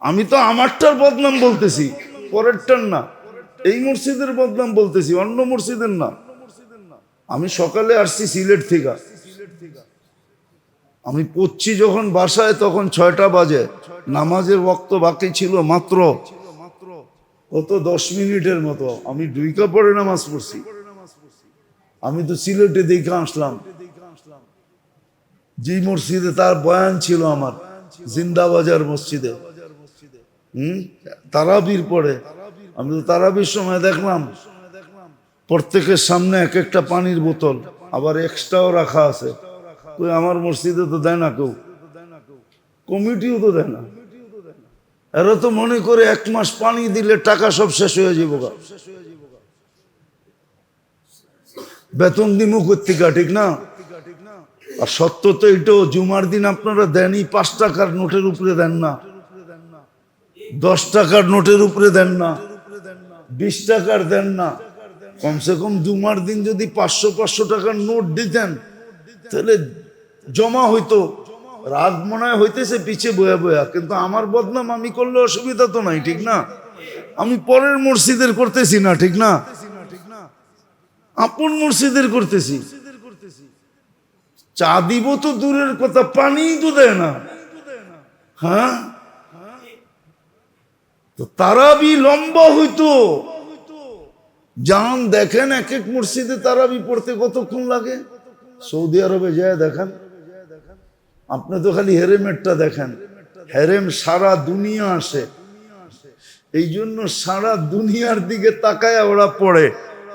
আমি তো আমারটার বদনাম বলতেছি, পরেরটার না। এই মসজিদের বদনাম বলতেছি, অন্য মসজিদের না। আমি সকালে আসছি সিলেট থেকে। আমি পড়ছি যখন বাসায়, তখন ছয়টা বাজে। নামাজের বক্ত বাকি ছিল মাত্র কত দশ মিনিটের মতো। আমি দুইকা পরে নামাজ পড়ছি। আমি তো সিলেটে দেখে আসলাম। যে মসজিদে তার বয়ান ছিল আমার, জিন্দাবাজার মসজিদে। তারাবির পরে। আমি তো তারাবির সময় দেখলাম। প্রত্যেকের সামনে এক একটা পানির বোতল, আবার এক্সট্রাও রাখা আছে। আমার মসজিদে তো দেয় না কেউ। কমিটিও তো দেয় না। এরা তো মনে করে এক মাস পানি দিলে টাকা সব শেষ হয়ে যাব। বেতন দিমু কর্তিকা ঠিক না? আর সত্য তো এটাও জুমার দিন আপনারা দেনই, পাঁচ টাকার নোটের উপরে দেন না। দশ টাকার নোটের উপরে দেন না, বিশ টাকার দেন না। কমসে কম জুমার দিন যদি পাঁচশো পাঁচশো টাকার নোট দিতেন, তাহলে জমা হইতো। রাগ মনে হয় হইতেছে পিছে বয়া বয়া, কিন্তু আমার বদনাম আমি করলে অসুবিধা তো নাই, ঠিক না? আমি পরের মসজিদের করতেছি না, ঠিক না? আপন মসজিদের করতেছি। চা দিব তো দূরের কথা পানি তো দেয় না। হ্যাঁ? তো তারাবি লম্বা হইতো। যান দেখেন এক এক মসজিদে তারাবি পড়তে কতক্ষণ লাগে? সৌদি আরবে যায় দেখেন। আপনি তো খালি হেরেমেরটা দেখেন। হেরেম সারা দুনিয়া আসে। এই জন্য সারা দুনিয়ার দিকে তাকায় ওরা পড়ে।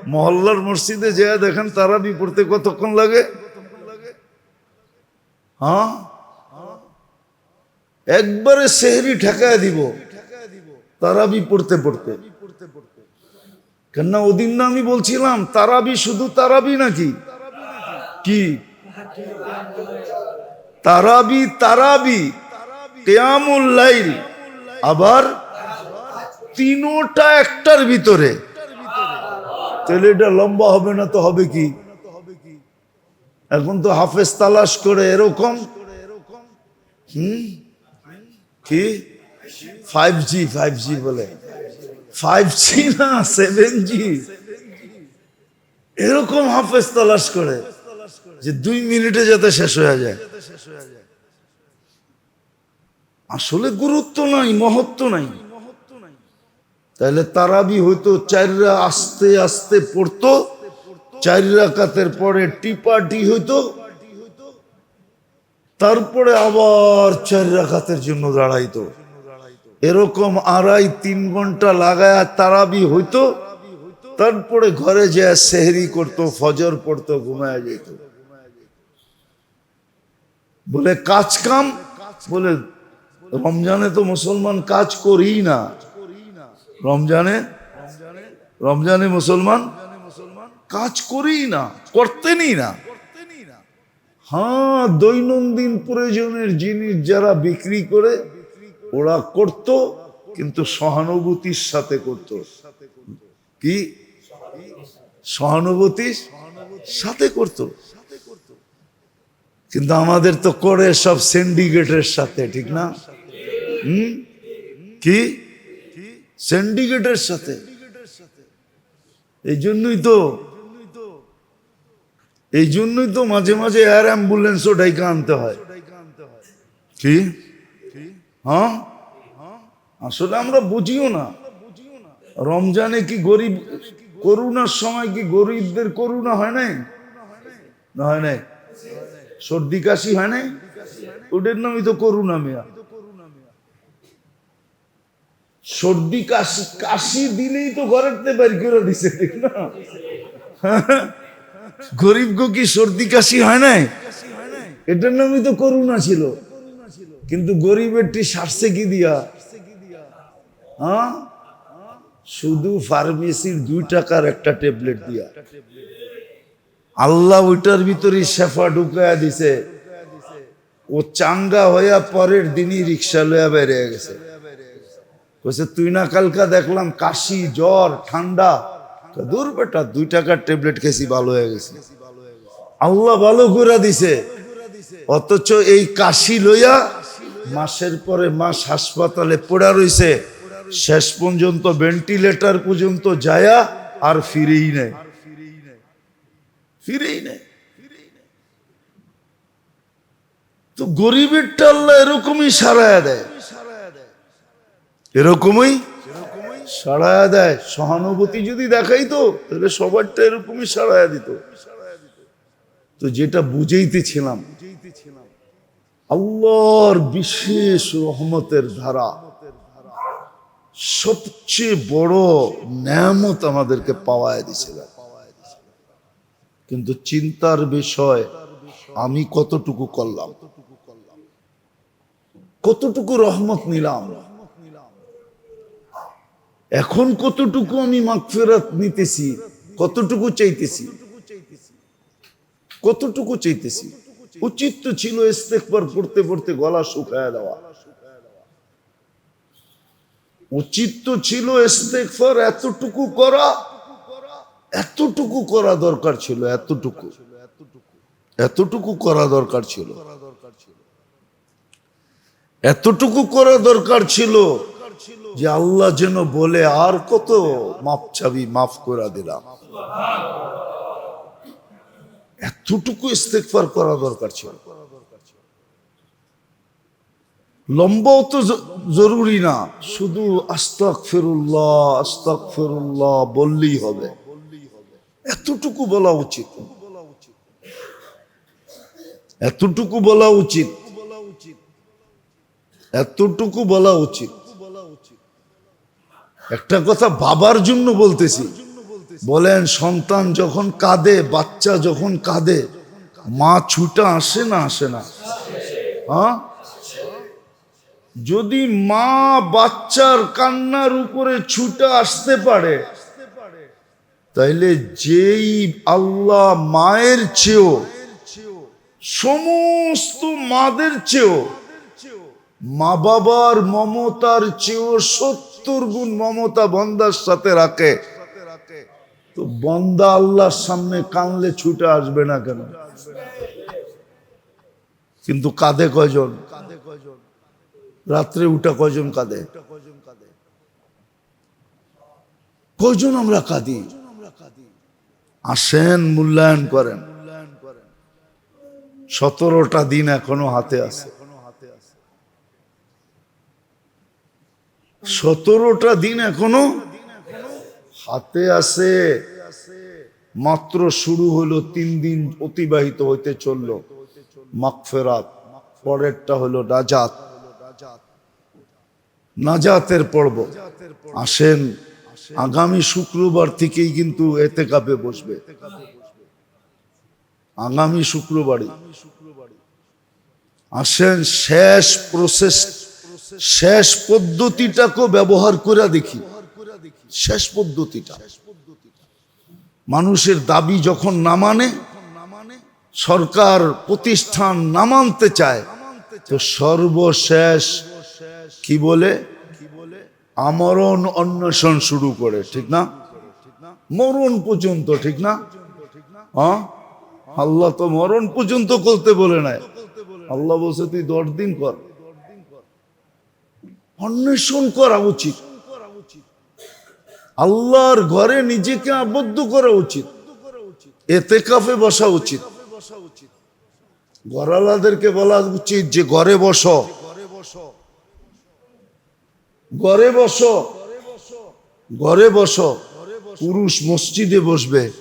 মহল্লার মসজিদে যায় দেখেন তারাবি পড়তে কতক্ষণ লাগে? হ্যাঁ? একবারে সেহরি ঠেকায় দিব। তারাবি পড়তে পড়তে। কেননা ওদিন না আমি বলছিলাম, তারাবি শুধু তারাবি নাকি? কি? তারাবি তারাবি লাইল। আবার তিনোটা একটার ভিতরে। তাহলে এটা লম্বা হবে না তো হবে কি? এখন তো হাফেজ তালাশ করে এরকম। হুম? কি? ফাইভ জি ফাইভ জি বলে। ফাইভ জি না সেভেন জি এরকম হাফেজ তালাশ করে যে দুই মিনিটে যাতে শেষ হয়ে যায়। আসলে গুরুত্ব নাই, মহত্ব নাই। তাহলে তারাবি হয়তো চাররা আস্তে আস্তে পড়তো, চার রাকাতের পরে টিপাটি হইতো, তারপরে আবার চার রাকাতের জন্য দাঁড়াইতো। এরকম আড়াই তিন ঘণ্টা লাগায় তারাবি হইতো, তারপরে ঘরে যে সেহরি করতো, ফজর পড়তো, ঘুমায় যেত বলে, কাজ কাম? বলে, রমজানে তো মুসলমান কাজ করি না। রমজানে? রমজানে মুসলমান কাজ করি না, করতেনই না। হ্যাঁ দৈনন্দিন প্রয়োজনের জিনিস যারা বিক্রি করে ওরা করত, কিন্তু সহানুভূতির সাথে করত। কি? সহানুভূতির সাথে করত। কিন্তু আমাদের তো করে সব সিন্ডিকেটের সাথে, ঠিক না? হুম? কি? সিন্ডিকেটের সাথে। এই জন্যই তো, এই জন্যই তো মাঝে মাঝে এয়ার অ্যাম্বুলেন্সও ডাইকা আনতে হয়। কি? হ্যাঁ? আসলে আমরা বুঝিও না। রমজানে কি গরিব, করুণার সময় কি গরিবদের করুণা হয় নাই? না হয় নাই। সর্দি কাশি হয় নাই? ওদের নামই তো করুণা মেয়া। সর্দি কাশি কাশি দিলেই তো ঘরের বের করে দিছে, ঠিক না? গরিব গো কি সর্দি কাশি হয় নাই? এটার নামই তো করুণা ছিল। কিন্তু গরিবেরটি সারছে কি দিয়া? হ্যাঁ? শুধু ফার্মেসির দুই টাকার একটা ট্যাবলেট দিয়া। আল্লাহ ওইটার ভিতরে শেফা ঢুকায়া দিছে। ও চাঙ্গা হইয়া পরের দিনই রিক্সা লইয়া বেরিয়ে গেছে। কইছে, তুই না কালকা দেখলাম কাশি, জ্বর, ঠান্ডা। দূর বেটা, দুই টাকার ট্যাবলেট খেয়েছি, ভালো হয়ে গেছে। আল্লাহ ভালো করে দিছে। অথচ এই কাশি লইয়া মাসের পরে মাস হাসপাতালে পড়া রইছে, শেষ পর্যন্ত ভেন্টিলেটর পর্যন্ত যায়া আর ফিরেই নেয় ফিরেই নেয় তো গরিবেরটা আল্লাহ এরকমই সারায়া দেয়। এরকমই সারায়া দেয়। সহানুভূতি যদি দেখাই তো তাহলে সবারটা এরকমই সারায়া দিত। তো যেটা বুঝেইতেছিলাম আল্লাহর বিশেষ রহমতের ধারা। সবচেয়ে বড় নেয়ামত আমাদেরকে পাওয়ায় দিছিল কিন্তু চিন্তার বিষয়, আমি কতটুকু করলাম? কতটুকু রহমত নিলাম? এখন কতটুকু আমি মাগফেরাত নিতেছি, কতটুকু চাইতেছি? কতটুকু চাইতেছি? উচিত তো ছিল ইস্তেকবার পড়তে পড়তে গলা শুকায় দেওয়া। উচিত তো ছিল ইস্তেকবার এতটুকু করা এতটুকু করা দরকার ছিল, এতটুকু। এতটুকু করা দরকার ছিল। এতটুকু করা দরকার ছিল যে আল্লাহ যেন বলে, আর কত মাপ চাবি মাফ করে দিলাম। এতটুকু ইস্তেকবার করা দরকার ছিল। লম্বাও তো জরুরি না, শুধু আস্তাক ফেরুল্লাহ আস্তাক ফেরুল্লাহ বললেই হবে। এতটুকু বলা উচিত। এতটুকু বলা উচিত। এতটুকু বলা উচিত। একটা কথা বাবার জন্য বলতেছি। বলেন সন্তান যখন কাঁদে, বাচ্চা যখন কাঁদে, মা ছুটা আসে না আসে না? হ্যাঁ? যদি মা বাচ্চার কান্নার উপরে ছুটা আসতে পারে, তাইলে যেই আল্লাহ মায়ের চেয়েও, সমস্ত মাদের চেয়েও, মা বাবার মমতার চেয়েও সত্তর গুণ মমতা বন্দার সাথে রাখে। তো বন্দা আল্লাহর সামনে কানলে ছুটে আসবে না কেন? কিন্তু কাঁদে কয়জন? রাত্রে উঠা কয়জন কাঁদে? কয়জন আমরা কাঁদি? আসেন, মূল্যায়ন করেন। সতেরোটা দিন এখনও হাতে আছে। সতেরোটা দিন এখনও হাতে আছে মাত্র শুরু হলো তিন দিন অতিবাহিত হইতে চলল। মাগফেরাত, পরেরটা হলো নাজাত। নাজাতের পর্ব। আসেন, আগামী শুক্রবার থেকেই কিন্তু এতে কাপে বসবে। আগামী শুক্রবারই। আসেন, শেষ প্রসেস শেষ পদ্ধতিটাকে ব্যবহার করে দেখি। শেষ পদ্ধতিটা। মানুষের দাবি যখন না মানে সরকার প্রতিষ্ঠান না মানতে চায়, তো সর্বশেষ কি বলে? আমরণ অন্বেষণ শুরু করে, ঠিক না? মরণ পর্যন্ত, ঠিক না? হ্যাঁ? আল্লাহ তো মরণ পর্যন্ত করতে বলে নাই। আল্লাহ বলছে, তুই দশ দিন কর। অন্বেষণ করা উচিত। আল্লাহর ঘরে নিজেকে আবদ্ধ করা উচিত। এতে কাফে বসা উচিত। গড়ালাদেরকে বলা উচিত যে, ঘরে বসো। ঘরে বসো। ঘরে বসো। পুরুষ মসজিদে বসবে।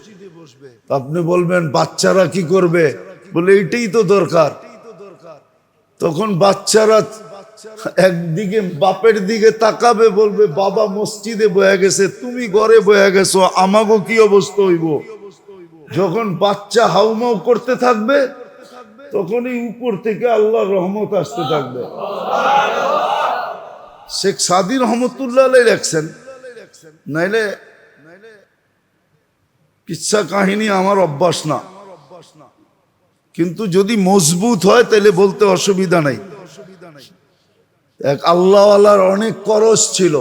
আপনি বলবেন, বাচ্চারা কি করবে? বলে, এইটাই তো দরকার। তখন বাচ্চারা একদিকে বাপের দিকে তাকাবে, বলবে, বাবা মসজিদে গেছে, তুমি ঘরে গেছো কি অবস্থা হইব? যখন বাচ্চা হাউমাউ করতে থাকবে, তখনই উপর থেকে আল্লাহ রহমত আসতে থাকবে। শেখ সাদি রহমতুল্লাহ লেখছেন, নাইলে কিচ্ছা কাহিনী আমার অভ্যাস না। কিন্তু যদি মজবুত হয় তাহলে বলতে অসুবিধা নাই। এক আল্লাহওয়ালার অনেক করজ ছিল।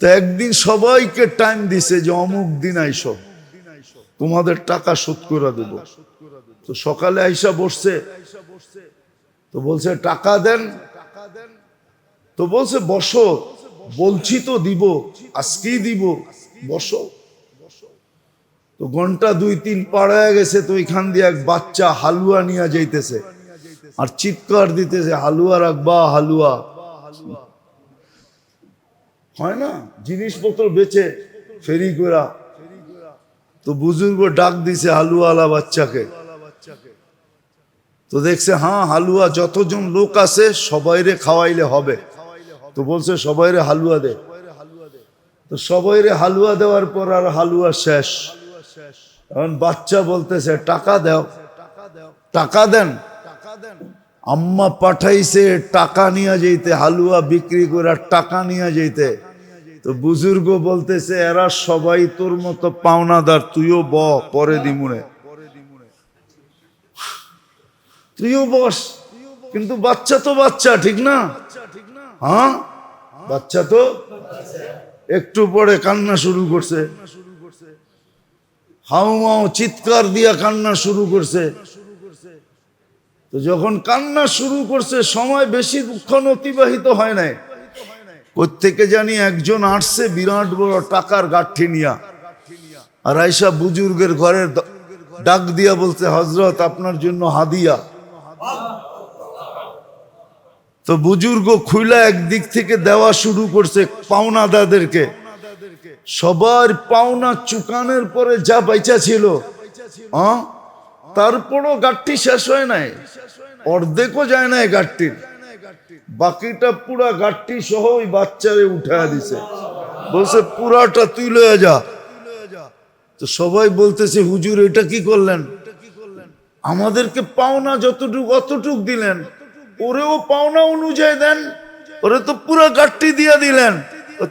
তো একদিন সবাইকে টাইম দিছে যে অমুক দিন আইসো, তোমাদের টাকা শোধ করে দেব। তো সকালে আইসা বসছে, তো বলছে, টাকা দেন। তো বলছে, বসো, বলছি তো দিব, আজকেই দিব, বসো। তো ঘণ্টা দুই তিন পাড়ায় গেছে, তো ওইখান দিয়ে এক বাচ্চা হালুয়া নিয়ে যাইতেছে। আর চিৎকার দিতেছে, হালুয়া রাখবা, হালুয়া। হয় না? জিনিসপত্র বেচে ফেরি করা তো বুজুর্গ ডাক দিছে হালুয়ালা বাচ্চাকে। তো দেখছে হ্যাঁ হালুয়া যতজন লোক আছে, সবাইরে খাওয়াইলে হবে। তো বলছে, সবাইরে হালুয়া দে। তো সবাইরে হালুয়া দেওয়ার পর আর হালুয়া শেষ। এখন বাচ্চা বলতেছে, টাকা দাও। টাকা দেন? আম্মা পাঠাইছে, টাকা নিয়ে যেতে হালুয়া বিক্রি করে টাকা নিয়ে যেতে তো বুজুর্গ বলতেছে, এরা সবাই তোর মতো পাওনাদার, তুইও ব, পরে দিমুনে তুইও বস, কিন্তু বাচ্চা তো বাচ্চা, ঠিক না? হ্যাঁ? বাচ্চা তো একটু পরে কান্না শুরু করছে। হাউ মাও চিৎকার দিয়া কান্না শুরু করছে। তো যখন কান্না শুরু করছে, সময় বেশি দুঃখন অতিবাহিত হয় নাই। থেকে জানি একজন আসছে, বিরাট বড় টাকার গাঠি নিয়া। আর আইসা বুজুর্গের ঘরের ডাক দিয়া বলছে হজরত আপনার জন্য হাদিয়া। তো বুজুর্গ খুইলা একদিক থেকে দেওয়া শুরু করছে পাওনাদাদেরকে। সবার পাওনা চুকানের পরে যা বাইচা ছিল হ্যাঁ? তারপরও গাঠটি শেষ হয় নাই। অর্ধেকও যায় নাই গাঠটির বাকিটা পুরা গাঠটি সহ ওই বাচ্চারে উঠায় দিছে। বলছে, পুরাটা তুই লয়ে যা। তো সবাই বলতেছে, হুজুর, এটা কি করলেন? আমাদেরকে পাওনা যতটুক, অতটুক দিলেন। ওরেও পাওনা অনুযায়ী দেন। ওরে তো পুরা গাঠটি দিয়ে দিলেন।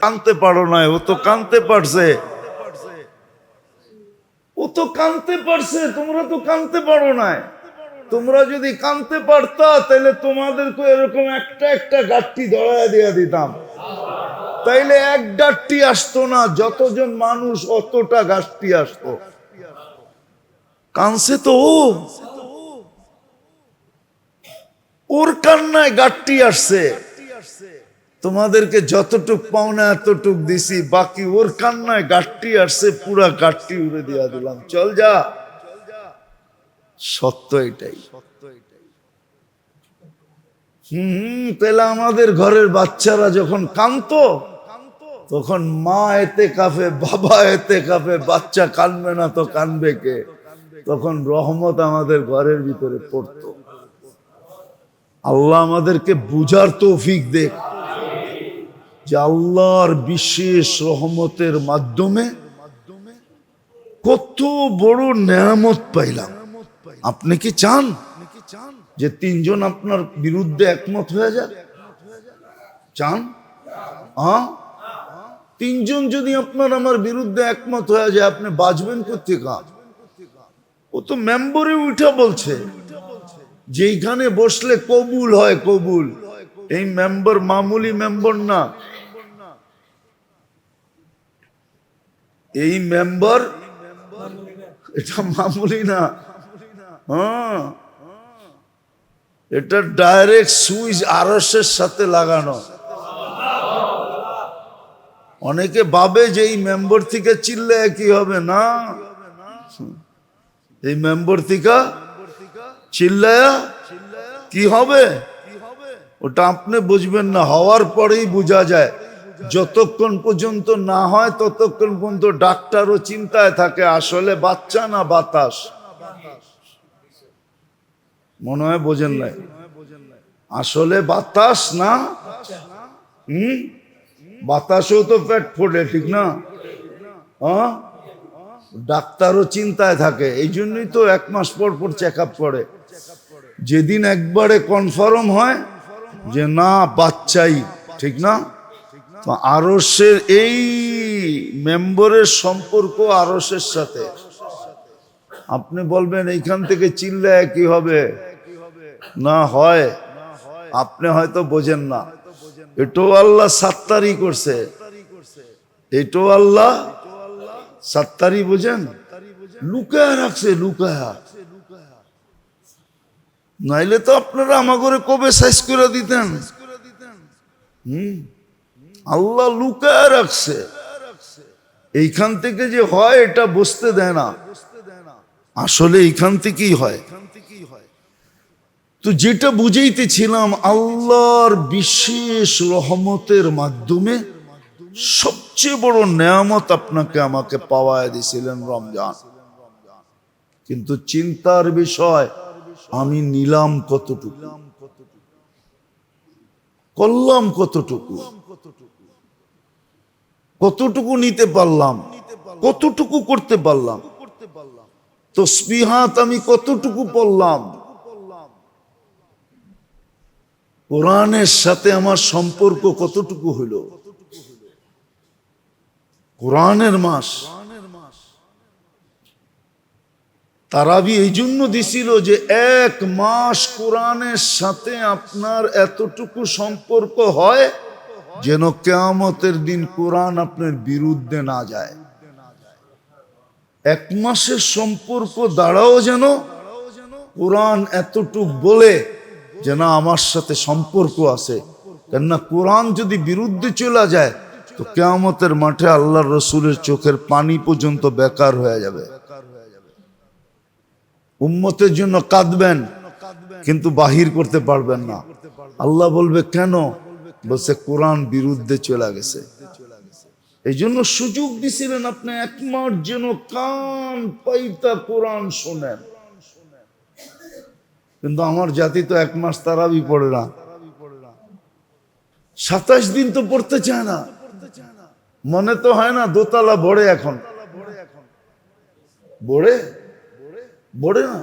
কানতে পারো না ও তো কানতে পারছে। ও তো কানতে পারছে, তোমরা তো কানতে পারো না তোমরা যদি কানতে পারতা, তাহলে তোমাদেরকে এরকম একটা একটা গাঠটি ধরায় দিয়ে দিতাম। তাইলে এক গাঠটি আসতো না, যতজন মানুষ অতটা গাছটি আসতো। কানছে তো ওর কান্নায় গাঠটি আসছে। তোমাদেরকে যতটুক পাওনা এতটুক দিছি, বাকি ওর কান্নায় গাঠটি আসছে, পুরা গাঠটি উড়ে দিয়া দিলাম। চল যা। সত্য এটাই। হম তাহলে আমাদের ঘরের বাচ্চারা যখন কানতো তখন মা এতে কাফে বাবা এতে কাফে বাচ্চা কানবে না তো কানবে কে? তখন রহমত আমাদের ঘরের ভিতরে পড়তো। আল্লাহ আমাদেরকে বুঝার তৌফিক দেখ। যে আল্লাহর বিশেষ রহমতের মাধ্যমে কত বড় নেয়ামত পাইলাম। আপনি কি চান যে তিনজন আপনার বিরুদ্ধে একমত হয়ে যাক? চান? তিনজন যদি আপনার আমার বিরুদ্ধে একমত হয়ে যায়, আপনি বাঁচবেন কোথেকা ও তো মেম্বরে উঠা বলছে, যেইখানে বসলে কবুল হয়, কবুল। এই মেম্বার মামুলি মেম্বার না এই মেম্বার, এটা মামুলি না। হ্যাঁ। এটা ডাইরেক্ট সুইচ আরসের সাথে লাগানো। অনেকে ভাবে যে এই মেম্বার থেকে চিল্লে কি হবে না। এই মেম্বার থেকে চিল্লায়া কি হবে? ওটা আপনি বুঝবেন না, হওয়ার পরেই বোঝা যায়। যতক্ষণ পর্যন্ত না হয়, ততক্ষণ পর্যন্ত ডাক্তারও চিন্তায় থাকে, আসলে বাচ্চা না বাতাস? মনে হয় বোঝেন নাই। আসলে বাতাস না? হুম? বাতাসও তো পেট ফোটে, ঠিক না? ডাক্তারও চিন্তায় থাকে, এই জন্যই তো এক মাস পর পর চেক আপ করে। যেদিন একবারে কনফার্ম হয় যে না, বাচ্চাই, ঠিক না? তো আরসের এই মেম্বরের সম্পর্ক আরসের সাথে। আপনি বলবেন, এইখান থেকে চিল্লায় কি হবে? না হয়। আপনি হয়তো বোঝেন না। এটাও আল্লাহ সাত্তারি করছে। এটাও আল্লাহ সাত্তারি বোঝেন। লুকায়া রাখছে, লুকায়া। নাইলে তো আপনারা আমাগরে কবে সাইজ করে দিতেন? হুম? আল্লাহ লুকায় রাখছে। এইখান থেকে যে হয়, এটা বসতে দেয় না। আসলে এইখান থেকেই হয়। তো যেটা বুঝাইতেছিলাম, আল্লাহর বিশেষ রহমতের মাধ্যমে সবচেয়ে বড় নেয়ামত আপনাকে আমাকে পাওয়ায় দিয়েছিলেন রমজান। কিন্তু চিন্তার বিষয়, আমি নিলাম কতটুকু? করলাম কতটুকু? কতটুকু নিতে পারলাম? কতটুকু করতে পারলাম? তসবিহাত আমি কতটুকু পড়লাম? কোরআনের সাথে আমার সম্পর্ক কতটুকু হইল কোরআনের মাস। তারাবি এই জন্য দিছিল যে এক মাস কোরআনের সাথে আপনার এতটুকু সম্পর্ক হয় যেন কেয়ামতের দিন কোরআন আপনার বিরুদ্ধে না যায়। এক মাসের সম্পর্ক দ্বারাও যেন কোরআন এতটুক বলে যে না আমার সাথে সম্পর্ক আছে। কেননা কোরআন যদি বিরুদ্ধে চলে যায়, তো কেয়ামতের মাঠে আল্লাহর রসুলের চোখের পানি পর্যন্ত বেকার হয়ে যাবে। উম্মতের জন্য কাঁদবেন, কিন্তু বাহির করতে পারবেন না। আল্লাহ বলবে, কেন? বলছে, কোরআন বিরুদ্ধে চলে গেছে। এই জন্য সুযোগ দিছিলেন আপনি এক মাস যেন কান পাইতা কোরআন শোনেন। কিন্তু আমার জাতি তো এক মাস তারাবি পড়ে না। সাতাশ দিন তো পড়তে চায় না। মনে তো হয় না, দোতলা বড়ে এখন। বড়ে বড়ে না?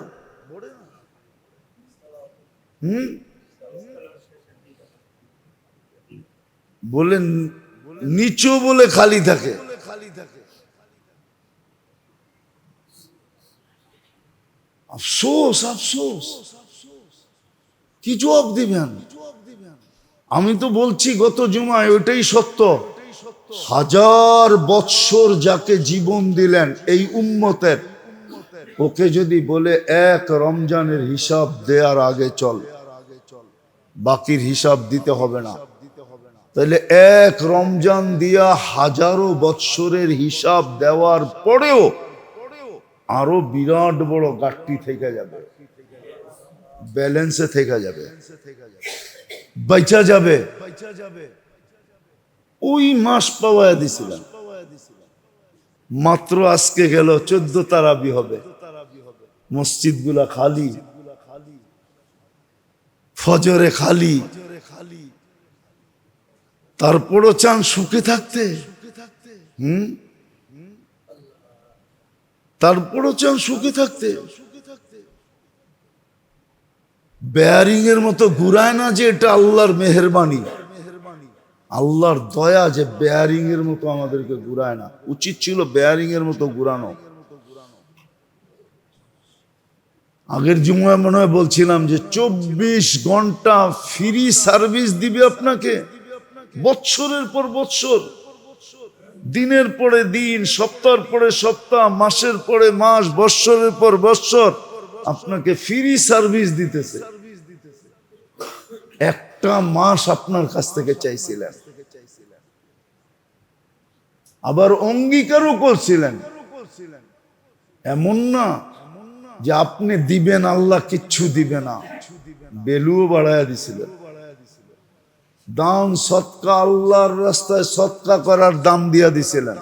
হুম? বলে নিচু বলে খালি থাকে। আফসোস আফসোস। কি জবাব দিবেন আমি তো বলছি গত জুমায় ওইটাই সত্য। হাজার বৎসর যাকে জীবন দিলেন এই উম্মতের, ওকে যদি বলে এক রমজানের হিসাব দেওয়ার আগে চল, বাকির হিসাব দিতে হবে না। তাহলে এক রমজান দিয়া হাজারো বৎসরের হিসাব দেওয়ার পরেও আরও বিরাট বড় গাঠটি থেকে যাবে। ব্যালেন্সে থেকে যাবে। বাইচা যাবে। ওই মাস পাওয়া দিছিলাম। মাত্র আজকে গেল, চোদ্দ তারাবি হবে। মসজিদগুলা খালি। ফজরে খালি। তারপরও চান সুখে থাকতে? হুম? তারপরও চান সুখে থাকতে? বেয়ারিং এর মতো ঘুরায় না যে এটা আল্লাহর মেহরবানি? আল্লাহর দয়া যে বেয়ারিং এর মতো আমাদেরকে ঘুরায় না। উচিত ছিল বেয়ারিং এর মতো ঘুরানো। আগের জুমায় মনে হয় বলছিলাম যে, চব্বিশ ঘণ্টা ফ্রি সার্ভিস দিবে আপনাকে? বৎসরের পর বৎসর, দিনের পরে দিন, সপ্তাহের পরে সপ্তাহ, মাসের পরে মাস, বৎসরের পর বৎসর, আপনাকে ফ্রি সার্ভিস দিতেছে। একটা মাস আপনার কাছ থেকে চাইছিলেন। আবার অঙ্গীকারও করছিলেন। এমন না যে আপনি দিবেন, আল্লাহ কিচ্ছু দিবে না। বেলুও বাড়াইয়া দিছিলেন। দান সৎকা, আল্লাহর রাস্তায় সৎকা করার দাম দিয়া দিছিলেন।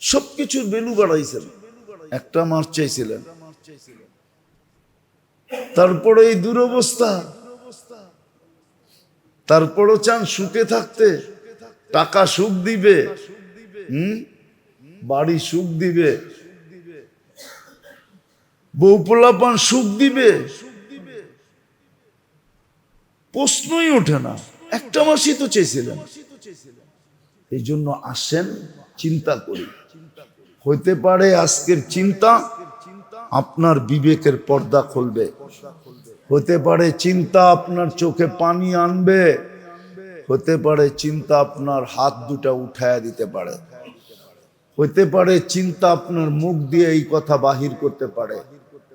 সবকিছুর বেলু বাড়াইছেন। একটা মাস চাইছিলেন। তারপরে এই দুরবস্থা। তারপরও চান সুখে থাকতে। টাকা সুখ দিবে। বাড়ি সুখ দিবে। বউ পোলাপান সুখ দিবে। প্রশ্নই ওঠে না। একটা মাসই তো চেয়েছিলেন। এই জন্য আসেন, চিন্তা করি। হইতে পারে আজকের চিন্তা আপনার বিবেকের পর্দা খুলবে। হতে পারে চিন্তা আপনার চোখে পানি আনবে। হতে পারে চিন্তা আপনার হাত দুটা উঠায় দিতে পারে। হইতে পারে চিন্তা আপনার মুখ দিয়ে এই কথা বাহির করতে পারে।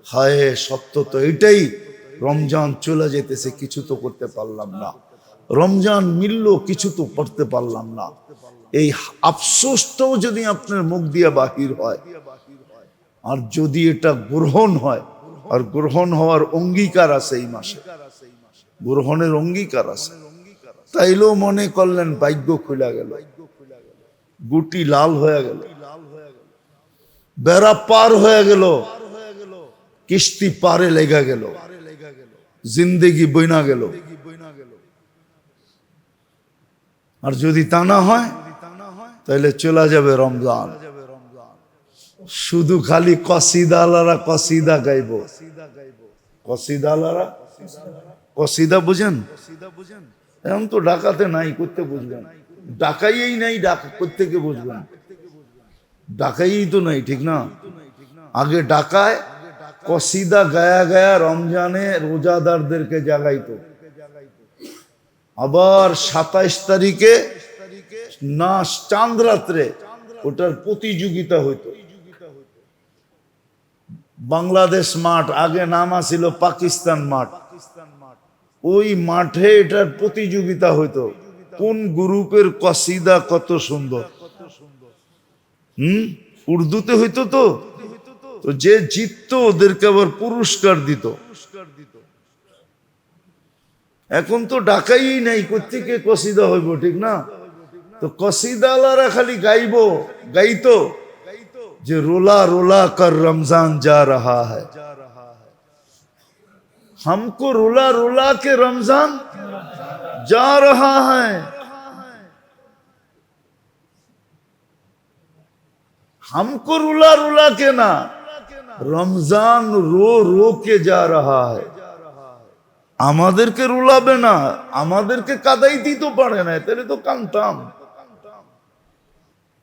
হায়, সত্য তো এটাই। রমজান চলে যেতেছে, কিছু তো করতে পারলাম না। রমজান মিলল, কিছু তো করতে পারলাম না। এই আফসোসটাও যদি আপনার মুখ দিয়ে বাহির হয়, আর যদি এটা গ্রহণ হয়, আর গ্রহণ হওয়ার অঙ্গীকার আছে এই মাসে। গ্রহণের অঙ্গীকার আছে। তাইলেও মনে করলেন, ভাগ্য খুলে গেল। গুটি লাল হয়ে গেল। বেড়া পার হয়ে গেল। কিস্তি পারে লেগে গেল। জিন্দেগি বইনা গেল। আর যদি তা না হয় তাহলে চলে যাবে রমজান। শুধু খালি কসিদালারা কসিদা গাইব। কসিদালারা? কসিদা বুঝেন? এখন তো ডাকাতে নাই করতে বুঝবেন। ডাকাইয়েই নাই ডাকা কোথেকে বুঝবেন। ডাকাইয়েই তো নাই ঠিক না? আগে ডাকায় কসিদা গায়া গায়া রমজানে রোজাদারদেরকে জাগাইতো আবার সাতাইশ তারিখে নাচ চাঁদ রাত্রে ওটার প্রতিযোগিতা হইতো। বাংলাদেশ মাঠ, আগে নাম ছিল পাকিস্তান মাঠ। ওই মাঠে এটার প্রতিযোগিতা হইতো। কোন গ্রুপের কসিদা কত সুন্দর। হুম? উর্দুতে হইতো তো। তো যে জিততো ওদেরকে আবার পুরস্কার দিত এখন তো ডাকাই নাই কোথেকে কসিদা হইব ঠিক না তো কসিদালারা খালি গাইব গাইতো যে रोला रोला कर रमजान जा रहा है हमको रुला रुला के रमजान जा रहा है हमको रुला रुला के ना রমজান রো রো কে যা রাহা है আমাদেরকে রুলাবে না, আমাদেরকে কাদাইতেই তো পারে না, তাহলে তো কানতাম।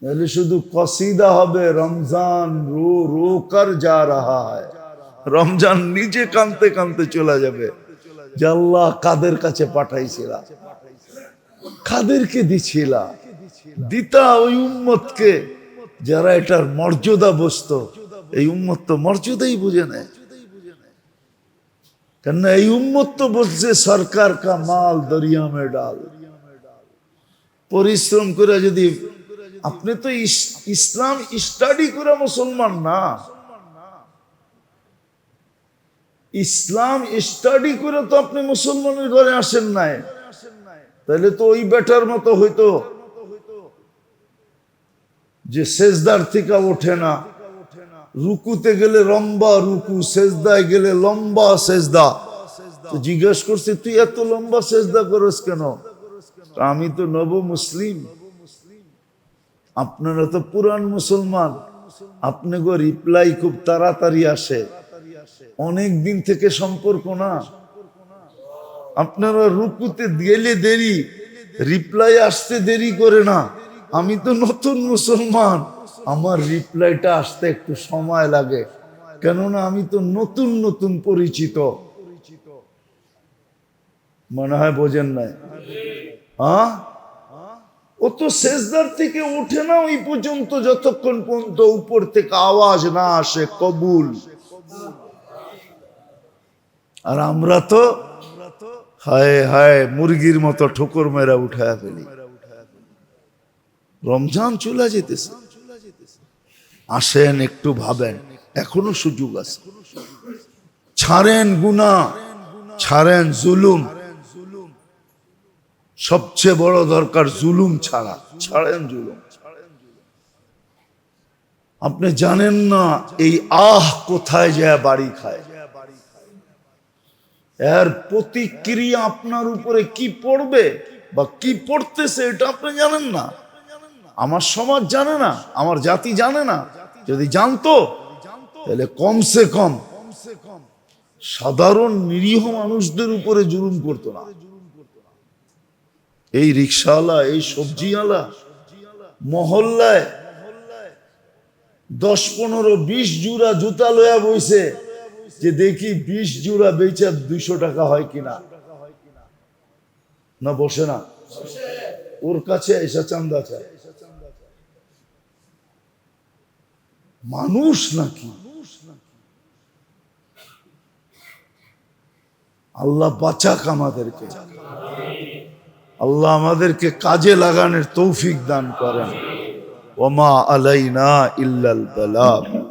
তাহলে শুধু কসিদা হবে রমজান রো রো কর যা রাহা है রমজান নিজে কানতে কানতে চলে যাবে, যে আল্লাহ কাদের কাছে পাঠাইছিলা। কাদেরকে দিছিলা? দিতা ওই উম্মতকে যারা এটার মর্যাদা বসত। এই উম্মত তো মর্যাদাই বুঝে নেয়। কেন এই উম্মত তো বলছে সরকার কা মাল দরিয়া মে ডাল। পরিশ্রম করে যদি আপনি তো ইসলাম স্টাডি করে মুসলমান না। ইসলাম স্টাডি করে তো আপনি মুসলমানের ঘরে আসেন নাই। তাহলে তো ওই বেটার মতো হইতো। যে সেজদার থেকে ওঠে না। রুকুতে গেলে লম্বা রুকু, সেজদায় গেলে লম্বা সেজদা। তো জিজ্ঞেস করছি, তুই এত লম্বা সেজদা করস কেন? আমি তো নব মুসলিম। আপনারা তো পুরান মুসলমান। আপনি গো রিপ্লাই খুব তাড়াতাড়ি আসে। অনেক দিন থেকে সম্পর্ক না। আপনারা রুকুতে গেলে দেরি, রিপ্লাই আসতে দেরি করে না। আমি তো নতুন মুসলমান। আমার রিপ্লাইটা আসতে একটু সময় লাগে। কেননা আমি তো নতুন নতুন পরিচিত। মনে হয় বোঝেন নাই? হ্যাঁ? ও তো শেষদার থেকে উঠে না, ওই পর্যন্ত যতক্ষণ পর্যন্ত উপর থেকে আওয়াজ না আসে, কবুল। আর আমরা তো হায় হায়, মুরগির মতো ঠোকর মেরা উঠায় ফেলি। রমজান চলে যেতেছে। আসেন একটু ভাবেন। এখনও সুযোগ আছে। ছাড়েন গুনা ছাড়েন জুলুম। সবচেয়ে বড় দরকার জুলুম ছাড়া। ছাড়েন জুলুম। আপনি জানেন না এই আহ কোথায় যায় বাড়ি খায়। এর প্রতিক্রিয়া আপনার উপরে কি পড়বে বা কি পড়তেছে এটা আপনি জানেন না। আমার সমাজ জানে না, আমার জাতি জানে না। যদি জানতো, তাহলে কমসে কম সাধারণ নিরীহ মানুষদের উপরে জুলুম করতো না। এই রিক্সাওয়ালা এই সবজিওয়ালা মহল্লায় দশ পনেরো, বিশ জুড়া জুতা লয়া বইছে যে দেখি বিশ জুড়া বেচা দুইশো টাকা হয় কিনা। না, বসে না। ওর কাছে এসা চান্দা চায়। মানুষ নাকি? আল্লাহ বাঁচাক আমাদেরকে। আল্লাহ আমাদেরকে কাজে লাগানোর তৌফিক দান করেন। ওমা আলাইনা ইল্লাল বালাগ।